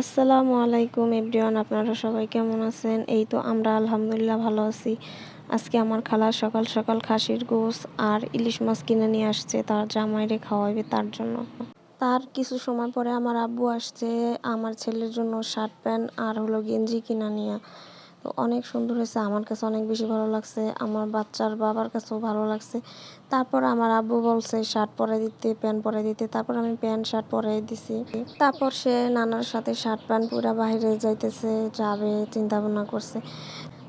আসসালামু আলাইকুম এভরিওয়ান, আপনারা সবাই কেমন আছেন? এই তো আমরা আলহামদুলিল্লাহ ভালো আছি। আজকে আমার খালা সকাল সকাল খাসির গোস আর ইলিশ মাছ কিনে নিয়ে আসছে, তার জামাইরে খাওয়াবে তার জন্য। তার কিছু সময় পরে আমার আব্বু আসছে, আমার ছেলের জন্য শার্ট প্যান্ট আর হলো গেঞ্জি কিনা নিয়ে। তো অনেক সুন্দর হয়েছে। আমার কাছে অনেক বেশি ভালো লাগছে। আমার বাচ্চার বাবার কাছেও ভালো লাগছে। তারপর আমার আব্বু বলছে, শার্ট পরে দিতে, প্যান্ট পরে দিতে। তারপর আমি প্যান্ট, শার্ট পরে দিছি। তারপর সে নানার সাথে শার্ট, প্যান্ট পুরা বাইরে যাইতেছে, যাবে চিন্তা ভাবনা করছে।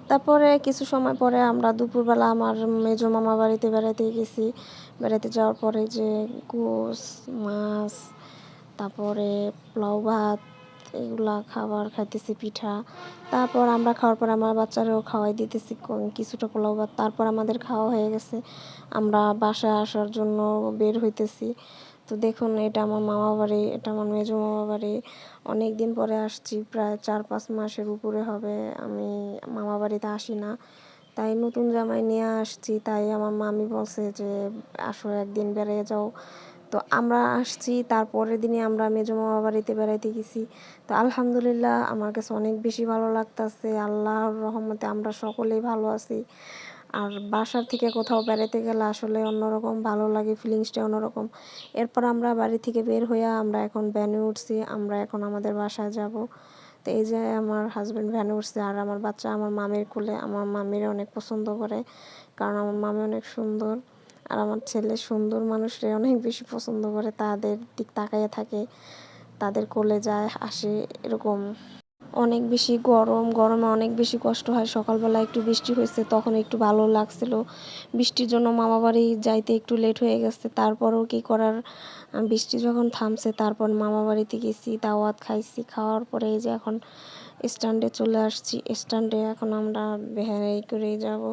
তারপরে কিছু সময় পরে আমরা দুপুরবেলা আমার মেজো মামা বাড়িতে বেড়াতে গেছি। বেড়াতে যাওয়ার পরে যে গোস, মাছ, তারপরে পোলাও ভাত এগুলা খাবার খাইতেছি, পিঠা। তারপর আমরা খাওয়ার পর আমার বাচ্চারাও খাওয়াই দিতেছি কিছুটা পোলাও ভাত। তারপর আমাদের খাওয়া হয়ে গেছে। আমরা বাসায় আসার জন্য বের হইতেছি। তো দেখুন, এটা আমার মামা বাড়ি, এটা আমার মেজো মামা বাড়ি। অনেক দিন পরে আসছি, প্রায় চার পাঁচ মাসের উপরে হবে। আমি মামা বাড়িতে আসি না। তাই নতুন জামাই নিয়ে আসছি। তাই আমার মামি বলছে যে, আসো একদিন বেড়ে যাও। তো আমরা আসছি, তারপরের দিনে আমরা মেজো মামা বাড়িতে বেড়াইতে গেছি। তো আলহামদুলিল্লাহ আমার কাছে অনেক বেশি ভালো লাগতাছে। আল্লাহর রহমতে আমরা সকলেই ভালো আছি। আর বাসার থেকে কোথাও বেড়াতে গেলে আসলে অন্যরকম ভালো লাগে ফিলিংসটা অন্যরকম। এরপর আমরা বাড়ি থেকে বের হইয়া আমরা এখন ভ্যানে উঠছি, আমরা এখন আমাদের বাসায় যাব। তো এই যে আমার হাজব্যান্ড ভ্যানে উঠছে আর আমার বাচ্চা আমার মামির কোলে, আমার মামির অনেক পছন্দ করে, কারণ আমার মামি অনেক সুন্দর। আর আমার ছেলে সুন্দর মানুষরা অনেক বেশি পছন্দ করে। তাদের দিক তাকাইয়া থাকে, তাদের কোলে যায়, আসে এরকম। অনেক বেশি গরম, গরমে অনেক বেশি কষ্ট হয়। সকালবেলা একটু বৃষ্টি হয়েছে, তখন একটু ভালো লাগছিল। বৃষ্টির জন্য মামা বাড়ি যাইতে একটু লেট হয়ে গেছে। তারপরও কি করার? বৃষ্টি যখন থামছে, তারপর মামা বাড়িতে গেছি, দাওয়াত খাইছি। খাওয়ার পরে এই যে এখন স্ট্যান্ডে চলে আসছি। স্ট্যান্ডে এখন আমরা বেহারাই করে যাব।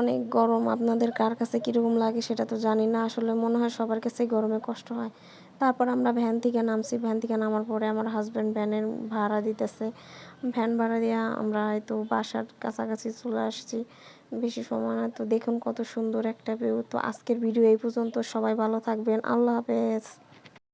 অনেক গরম, আপনাদের কার কাছে কীরকম লাগে সেটা তো জানি না। আসলে মনে হয় সবার কাছেই গরমে কষ্ট হয়। তারপর আমরা ভ্যান থেকে নামছি, ভ্যান থেকে নামার পরে আমার হাজব্যান্ড ভ্যানের ভাড়া দিতেছে। ভ্যান ভাড়া দিয়ে আমরা হয়তো বাসার কাছাকাছি চলে আসছি। বেশি সময় না। তো দেখুন কত সুন্দর একটা ভিউ তো আজকের ভিডিও এই পর্যন্ত। সবাই ভালো থাকবেন। আল্লাহ হাফেজ।